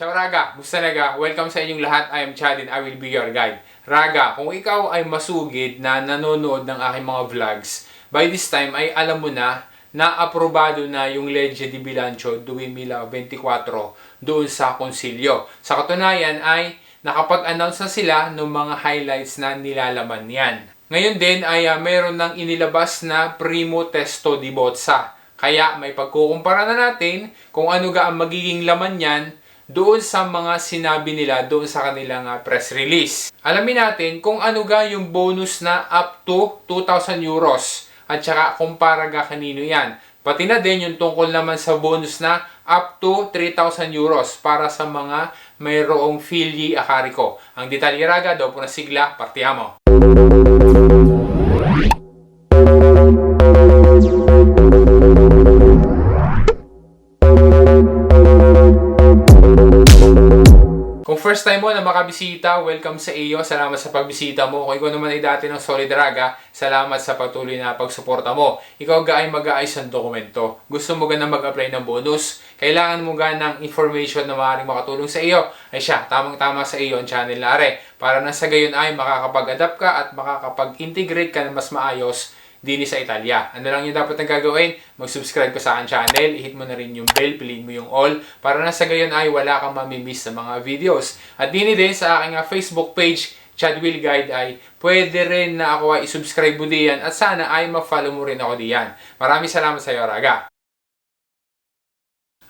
Ciao Raga! Musta naga? Welcome sa inyong lahat. I am Chad and I will be your guide. Raga, kung ikaw ay masugid na nanonood ng aking mga vlogs, by this time ay alam mo na na aprobado na yung Legge di Bilancio 2024 doon sa konsilyo. Sa katunayan ay nakapag-announce na sila ng mga highlights na nilalaman yan. Ngayon din ay ah, mayroon ng inilabas na primo testo di bozza. Kaya may pagkukumpara na natin kung ano ga ang magiging laman yan doon sa mga sinabi nila doon sa kanilang ah, press release. Alamin natin kung ano ga yung bonus na up to 2,000 euros at saka kumpara ga kanino yan. Pati na din yung tungkol naman sa bonus na up to 3,000 euros para sa mga mayroong fili akariko. Ang detalye raga daw po na sigla, partihamo. First time mo na makabisita, welcome sa iyo. Salamat sa pagbisita mo. Kung ikaw naman ay dati ng Solid Raga, salamat sa patuloy na pagsuporta mo. Ikaw ga ay mag-aayos ng dokumento. Gusto mo ga na mag-apply ng bonus? Kailangan mo ga ng information na maaaring makatulong sa iyo? Ay siya, tamang-tama sa iyo ang channel na are. Para na sa gayon ay makakapag-adapt ka at makakapag-integrate ka na mas maayos dini sa Italia. Ano lang yung dapat na gagawin? Mag-subscribe ka sa akin channel, i-hit mo na rin yung bell, piliin mo yung all, para na sa gayon ay wala kang mamimiss sa mga videos. At dini din sa aking ah, Facebook page, Chad Will Guide ay pwede rin na ako ay i-subscribe mo diyan at sana ay ma-follow mo rin ako diyan. Maraming salamat sa iyo, Raga.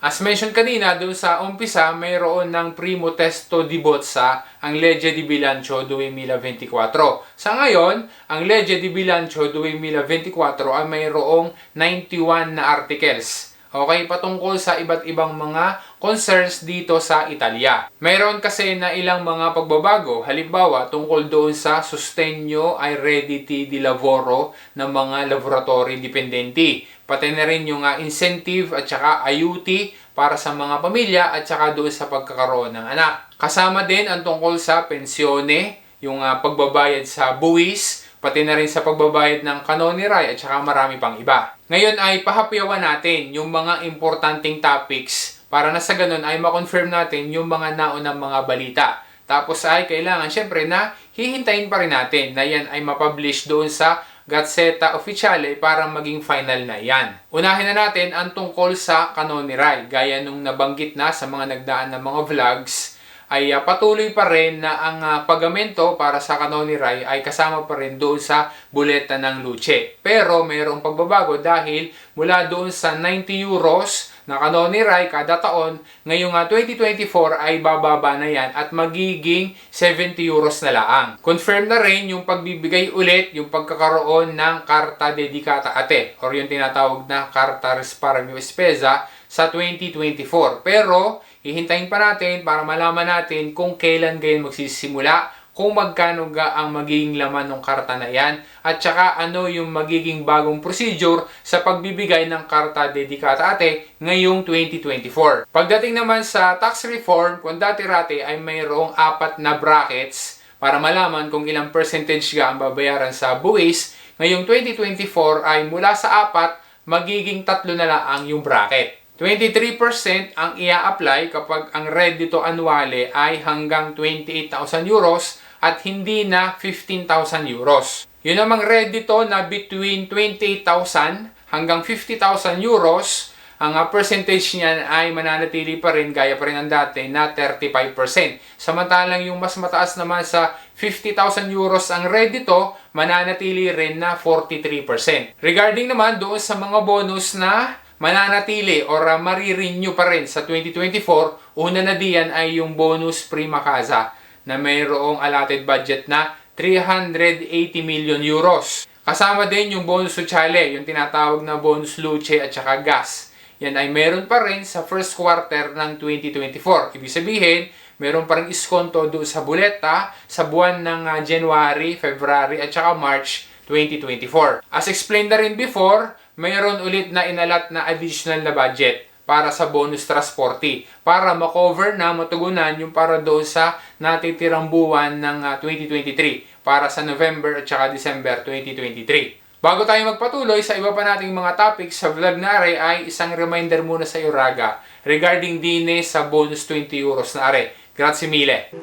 As mentioned kanina, doon sa umpisa, mayroon ng primo testo di bozza ang Legge di Bilancio 2024. Sa ngayon, ang Legge di Bilancio 2024 ay mayroong 91 na articles. Okay, patungkol sa iba't ibang mga concerns dito sa Italia. Mayroon kasi na ilang mga pagbabago. Halimbawa, tungkol doon sa sostegno ay redditi di lavoro ng mga laboratory dipendenti. Pati na rin yung uh, incentive at saka ayuti para sa mga pamilya at saka doon sa pagkakaroon ng anak. Kasama din ang tungkol sa pensyone, yung uh, pagbabayad sa buwis, pati na rin sa pagbabayad ng kanoniray at saka marami pang iba. Ngayon ay pahapyawan natin yung mga importanteng topics para na sa ganun ay makonfirm natin yung mga naunang mga balita. Tapos ay kailangan syempre na hihintayin pa rin natin na yan ay mapublish doon sa Gazzetta Ufficiale para maging final na yan. Unahin na natin ang tungkol sa Kanoniray. Gaya nung nabanggit na sa mga nagdaan ng mga vlogs, ay uh, patuloy pa rin na ang uh, pagamento para sa Kanoniray ay kasama pa rin doon sa buleta ng Luce. Pero mayroong pagbabago dahil mula doon sa 90 euros na Kanoniray kada taon, ngayong uh, 2024 ay bababa na yan at magiging 70 euros na laang. Confirm na rin yung pagbibigay ulit yung pagkakaroon ng Karta Dedicata Ate or yung tinatawag na Karta Risparmio Spesa sa 2024. Pero, hihintayin pa natin para malaman natin kung kailan gayon magsisimula, kung magkano ga ang magiging laman ng karta na yan, at saka ano yung magiging bagong procedure sa pagbibigay ng karta dedikata ate ngayong 2024. Pagdating naman sa tax reform, kung dati-rati ay mayroong apat na brackets para malaman kung ilang percentage ga ang babayaran sa buwis, ngayong 2024 ay mula sa apat, magiging tatlo na lang ang yung bracket. 23% ang ia-apply kapag ang reddito annuale ay hanggang 28,000 euros at hindi na 15,000 euros. Yun namang reddito na between 28,000 hanggang 50,000 euros, ang uh, percentage niyan ay mananatili pa rin gaya pa rin ng dati na 35%. Samantalang yung mas mataas naman sa 50,000 euros ang reddito, mananatili rin na 43%. Regarding naman doon sa mga bonus na mananatili or uh, marirenew pa rin sa 2024, una na diyan ay yung bonus prima casa na mayroong allotted budget na 380 million euros. Kasama din yung bonus sociale, yung tinatawag na bonus luce at saka gas. Yan ay meron pa rin sa first quarter ng 2024. Ibig sabihin, meron pa rin iskonto doon sa buleta sa buwan ng uh, January, February at saka March 2024. As explained na rin before, mayroon ulit na inalat na additional na budget para sa bonus transporti para makover na matugunan yung para doon sa natitirang buwan ng uh, 2023 para sa November at saka December 2023. Bago tayo magpatuloy sa iba pa nating mga topics sa vlog na are ay isang reminder muna sa iyo Raga regarding dine sa bonus 20 euros na are. Grazie mille.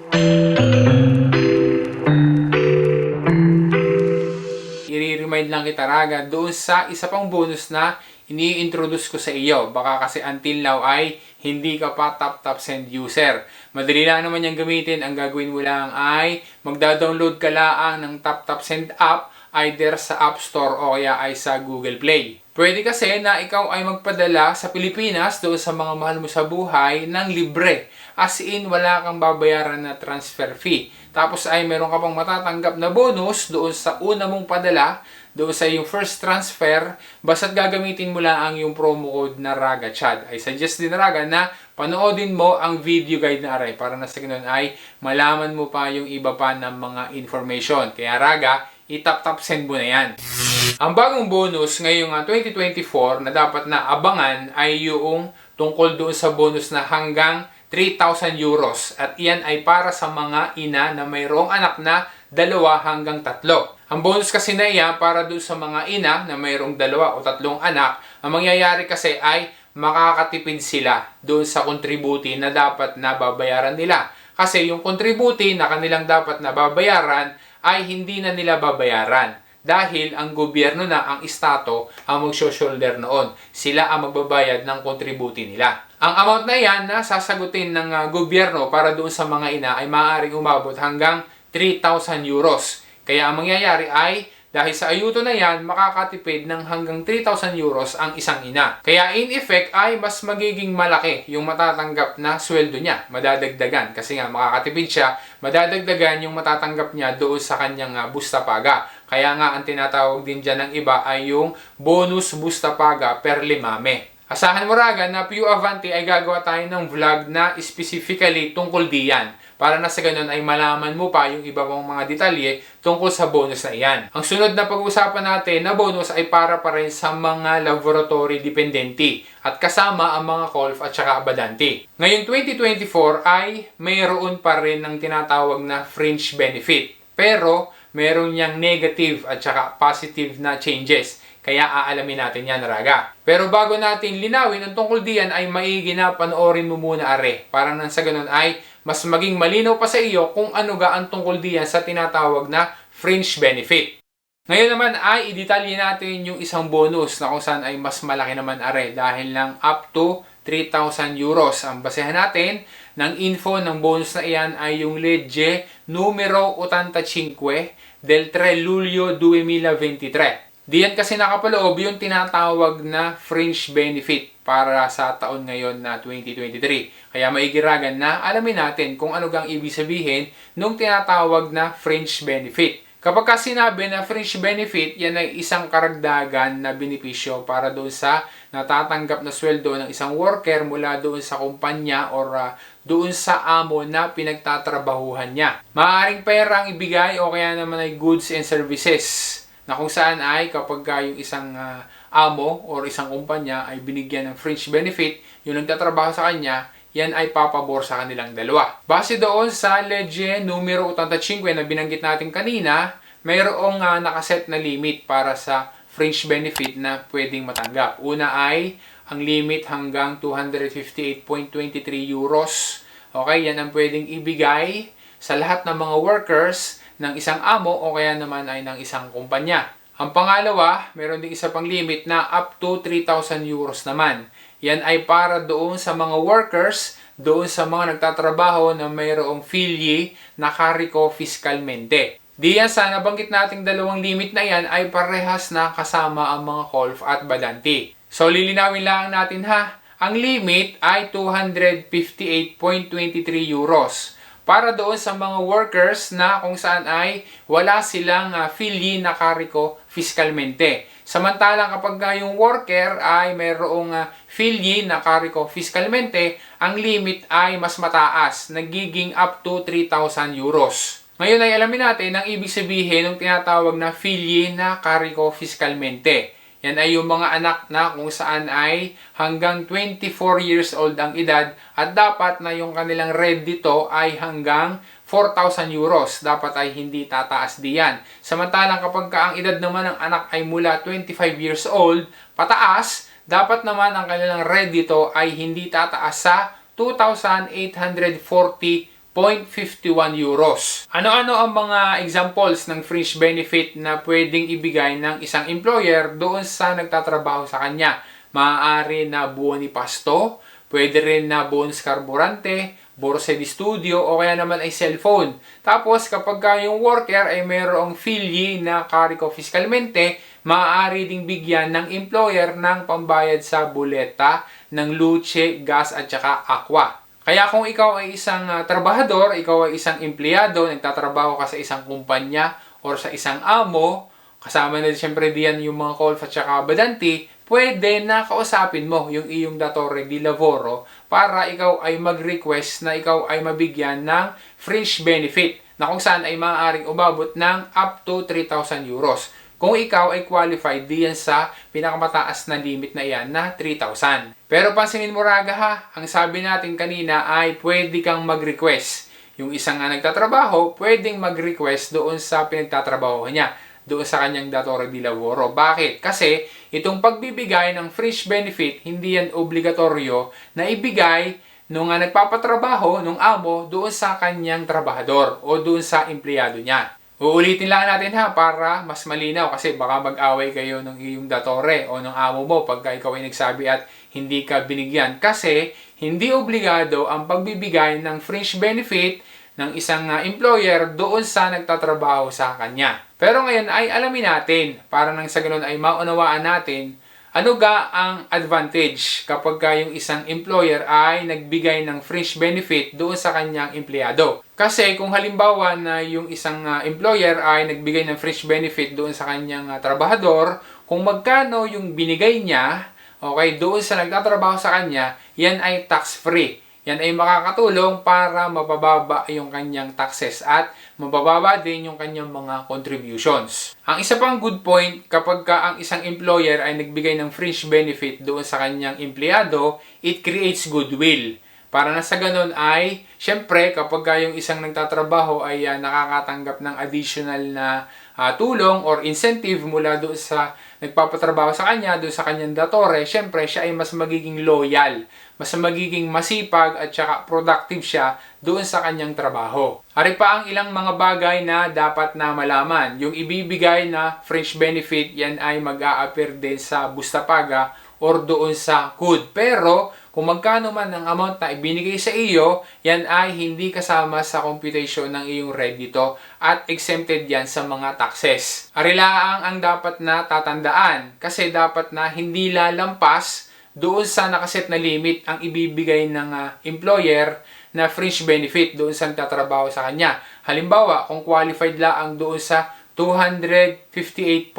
I-remind lang kita Raga doon sa isa pang bonus na ini-introduce ko sa iyo. Baka kasi until now ay hindi ka pa top top send user. Madali lang naman yung gamitin. Ang gagawin mo lang ay magda-download ka lang ng top top send app either sa App Store o kaya ay sa Google Play. Pwede kasi na ikaw ay magpadala sa Pilipinas doon sa mga mahal mo sa buhay ng libre. As in, wala kang babayaran na transfer fee. Tapos ay meron ka pang matatanggap na bonus doon sa una mong padala, doon sa yung first transfer, basta't gagamitin mo lang ang yung promo code na Raga Chad. Ay suggest din Raga na panoodin mo ang video guide na aray para na sa ganun ay malaman mo pa yung iba pa ng mga information. Kaya Raga, itap-tap send mo na yan. Ang bagong bonus ngayong ah, 2024 na dapat na abangan ay yung tungkol doon sa bonus na hanggang 3,000 euros. At iyan ay para sa mga ina na mayroong anak na dalawa hanggang tatlo. Ang bonus kasi na iyan para doon sa mga ina na mayroong dalawa o tatlong anak, ang mangyayari kasi ay makakatipid sila doon sa contributi na dapat na babayaran nila. Kasi yung contributi na kanilang dapat na babayaran ay hindi na nila babayaran dahil ang gobyerno na, ang Estado, ang mag-shoulder noon. Sila ang magbabayad ng kontributi nila. Ang amount na yan na sasagutin ng uh, gobyerno para doon sa mga ina ay maaaring umabot hanggang 3,000 euros. Kaya ang mangyayari ay dahil sa ayuto na yan, makakatipid ng hanggang 3,000 euros ang isang ina. Kaya in effect ay mas magiging malaki yung matatanggap na sweldo niya. Madadagdagan kasi nga makakatipid siya, madadagdagan yung matatanggap niya doon sa kanyang uh, busta paga. Kaya nga ang tinatawag din dyan ng iba ay yung bonus busta paga per limame. Asahan mo raga na Pew Avanti ay gagawa tayo ng vlog na specifically tungkol diyan para na sa ganun ay malaman mo pa yung iba mong mga detalye tungkol sa bonus na iyan. Ang sunod na pag-uusapan natin na bonus ay para pa rin sa mga laboratory dependenti at kasama ang mga colf at saka abadanti. Ngayong 2024 ay mayroon pa rin ng tinatawag na fringe benefit. Pero meron niyang negative at saka positive na changes. Kaya aalamin natin yan, Raga. Pero bago natin linawin ang tungkol diyan ay maigi na panoorin mo muna are. Para nang sa ganun ay mas maging malinaw pa sa iyo kung ano ga ang tungkol diyan sa tinatawag na fringe benefit. Ngayon naman ay idetalye natin yung isang bonus na kung saan ay mas malaki naman are dahil lang up to 3,000 euros. Ang basehan natin ng info ng bonus na iyan ay yung legge numero 85 del 3 luglio 2023. Diyan kasi nakapaloob yung tinatawag na fringe benefit para sa taon ngayon na 2023. Kaya maigiragan na alamin natin kung ano gang ibig sabihin nung tinatawag na fringe benefit. Kapag ka sinabi na fringe benefit, yan ay isang karagdagan na benepisyo para doon sa natatanggap na sweldo ng isang worker mula doon sa kumpanya or uh, doon sa amo na pinagtatrabahuhan niya. Maaring pera ang ibigay o kaya naman ay goods and services na kung saan ay kapag ka yung isang uh, amo or isang kumpanya ay binigyan ng fringe benefit, yung nagtatrabaho sa kanya, yan ay papabor sa kanilang dalawa. Base doon sa legge numero 85 na binanggit natin kanina, mayroong uh, nakaset na limit para sa fringe benefit na pwedeng matanggap. Una ay ang limit hanggang 258.23 euros. Okay, yan ang pwedeng ibigay sa lahat ng mga workers ng isang amo o kaya naman ay ng isang kumpanya. Ang pangalawa, meron din isa pang limit na up to 3,000 euros naman. Yan ay para doon sa mga workers, doon sa mga nagtatrabaho na mayroong filye na kariko fiskalmente. Diyan sa nabanggit nating dalawang limit na yan ay parehas na kasama ang mga kolf at badanti. So lilinawin lang natin ha. Ang limit ay 258.23 euros para doon sa mga workers na kung saan ay wala silang uh, filye na kariko fiskalmente. Samantalang kapag uh, yung worker ay mayroong uh, filye na kariko fiskalmente, ang limit ay mas mataas, nagiging up to 3,000 euros. Ngayon ay alamin natin ang ibig sabihin ng tinatawag na filye na kariko fiskalmente. Yan ay yung mga anak na kung saan ay hanggang 24 years old ang edad at dapat na yung kanilang red dito ay hanggang 4,000 euros. Dapat ay hindi tataas diyan. Samantalang kapag ka ang edad naman ng anak ay mula 25 years old, pataas, dapat naman ang kanilang red dito ay hindi tataas sa 2,840.51 euros. Ano-ano ang mga examples ng fringe benefit na pwedeng ibigay ng isang employer doon sa nagtatrabaho sa kanya? Maaari na buo ni pasto, pwede rin na bonus karburante, borsa di studio o kaya naman ay cellphone. Tapos kapag ka yung worker ay mayroong filyi na kariko fiscalmente, maaari ding bigyan ng employer ng pambayad sa buleta ng luce, gas at saka aqua. Kaya kung ikaw ay isang ah, trabahador, ikaw ay isang empleyado, nagtatrabaho ka sa isang kumpanya or sa isang amo, kasama na siyempre diyan yung mga call at saka badanti, pwede na kausapin mo yung iyong datore di lavoro para ikaw ay mag-request na ikaw ay mabigyan ng fringe benefit na kung saan ay maaaring umabot ng up to 3,000 euros. Kung ikaw ay qualified diyan sa pinakamataas na limit na iyan na 3,000. Pero pansinin mo raga ha, ang sabi natin kanina ay pwede kang mag-request. Yung isang nga nagtatrabaho, pwedeng mag-request doon sa pinagtatrabaho niya doon sa kanyang datore di lavoro. Bakit? Kasi itong pagbibigay ng fringe benefit, hindi yan obligatoryo na ibigay nung nga nagpapatrabaho, nung amo, doon sa kanyang trabahador o doon sa empleyado niya. Uulitin lang natin ha para mas malinaw kasi baka mag-away kayo ng iyong datore o ng amo mo pagka ikaw ay nagsabi at hindi ka binigyan. Kasi hindi obligado ang pagbibigay ng fringe benefit ng isang uh, employer doon sa nagtatrabaho sa kanya. Pero ngayon ay alamin natin para nang sa ganun ay maunawaan natin ano ga ang advantage kapag ka yung isang employer ay nagbigay ng fringe benefit doon sa kanyang empleyado? Kasi kung halimbawa na yung isang uh, employer ay nagbigay ng fringe benefit doon sa kanyang uh, trabahador, kung magkano yung binigay niya, okay, doon sa nagtatrabaho sa kanya, yan ay tax-free. Yan ay makakatulong para mapababa yung kanyang taxes at mabababa din yung kanyang mga contributions. Ang isa pang good point, kapag ka ang isang employer ay nagbigay ng fringe benefit doon sa kanyang empleyado, it creates goodwill. Para na sa ganun ay, syempre, kapag ka yung isang nagtatrabaho ay uh, nakakatanggap ng additional na uh, tulong or incentive mula doon sa nagpapatrabaho sa kanya, doon sa kanyang datore, syempre, siya ay mas magiging loyal mas magiging masipag at saka productive siya doon sa kanyang trabaho. Ari pa ang ilang mga bagay na dapat na malaman. Yung ibibigay na fringe benefit, yan ay mag a din sa Bustapaga or doon sa KUD. Pero kung magkano man ang amount na ibinigay sa iyo, yan ay hindi kasama sa computation ng iyong red at exempted yan sa mga taxes. Arilaang ang dapat na tatandaan kasi dapat na hindi lalampas doon sa nakaset na limit ang ibibigay ng uh, employer na fringe benefit doon sa nagtatrabaho sa kanya. Halimbawa, kung qualified laang doon sa 258.23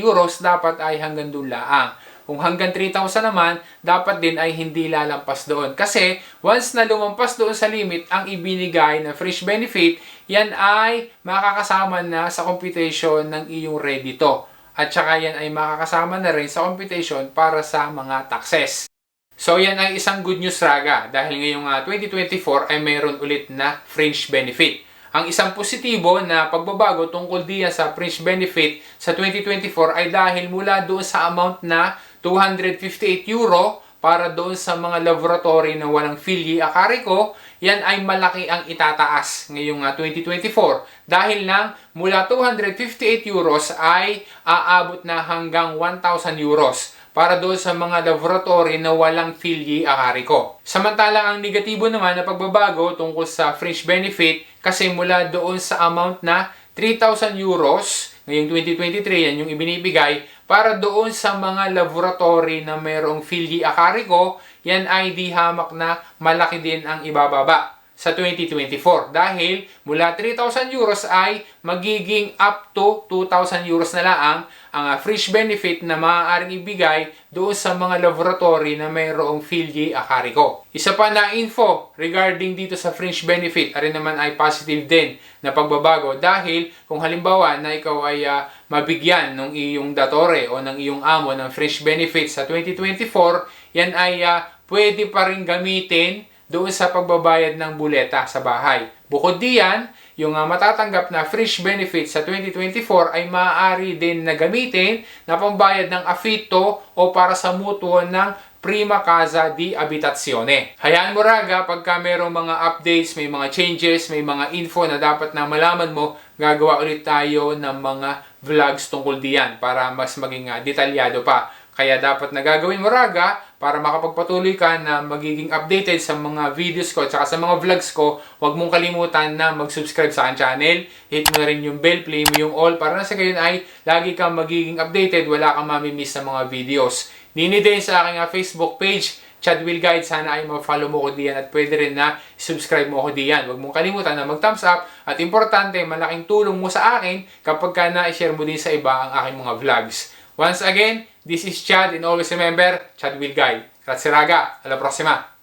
euros, dapat ay hanggang doon laang. Kung hanggang 3,000 naman, dapat din ay hindi lalampas doon. Kasi once na lumampas doon sa limit ang ibinigay na fringe benefit, yan ay makakasama na sa computation ng iyong redito. At saka yan ay makakasama na rin sa computation para sa mga taxes. So yan ay isang good news raga dahil ngayong uh, ah, 2024 ay mayroon ulit na fringe benefit. Ang isang positibo na pagbabago tungkol diyan sa fringe benefit sa 2024 ay dahil mula doon sa amount na 258 euro para doon sa mga laboratory na walang filyi akariko, yan ay malaki ang itataas ngayong uh, ah, 2024. Dahil nang mula 258 euros ay aabot na hanggang 1,000 euros para doon sa mga laboratory na walang filyi akariko. Samantalang ang negatibo naman na pagbabago tungkol sa fringe benefit kasi mula doon sa amount na 3,000 euros ngayong 2023 yan yung ibinibigay para doon sa mga laboratory na mayroong filyi akariko, yan ay di hamak na malaki din ang ibababa. Sa 2024 dahil mula 3,000 euros ay magiging up to 2,000 euros na lang ang uh, fringe benefit na maaaring ibigay doon sa mga laboratory na mayroong Filgi Acarico. Isa pa na info regarding dito sa fringe benefit, ari naman ay positive din na pagbabago dahil kung halimbawa na ikaw ay uh, mabigyan ng iyong datore o ng iyong amo ng fringe benefit sa 2024, yan ay uh, pwede pa rin gamitin doon sa pagbabayad ng buleta sa bahay. Bukod diyan, yung uh, matatanggap na fringe benefit sa 2024 ay maaari din na gamitin na pambayad ng afito o para sa mutuo ng Prima Casa di Abitazione. Hayaan mo raga pagka merong mga updates, may mga changes, may mga info na dapat na malaman mo, gagawa ulit tayo ng mga vlogs tungkol diyan para mas maging uh, detalyado pa. Kaya dapat na gagawin mo raga para makapagpatuloy ka na magiging updated sa mga videos ko at saka sa mga vlogs ko. Huwag mong kalimutan na mag-subscribe sa akin channel. Hit mo rin yung bell, play mo yung all para na sa gayon ay lagi kang magiging updated. Wala kang mamimiss sa mga videos. Nini din sa aking uh, Facebook page, Chad Will Guide. Sana ay ma-follow mo ko diyan at pwede rin na subscribe mo ko diyan. Huwag mong kalimutan na mag-thumbs up at importante, malaking tulong mo sa akin kapag ka na-share mo din sa iba ang aking mga vlogs. Once again, this is Chad and always remember, Chad will guide. Grazie raga, alla prossima!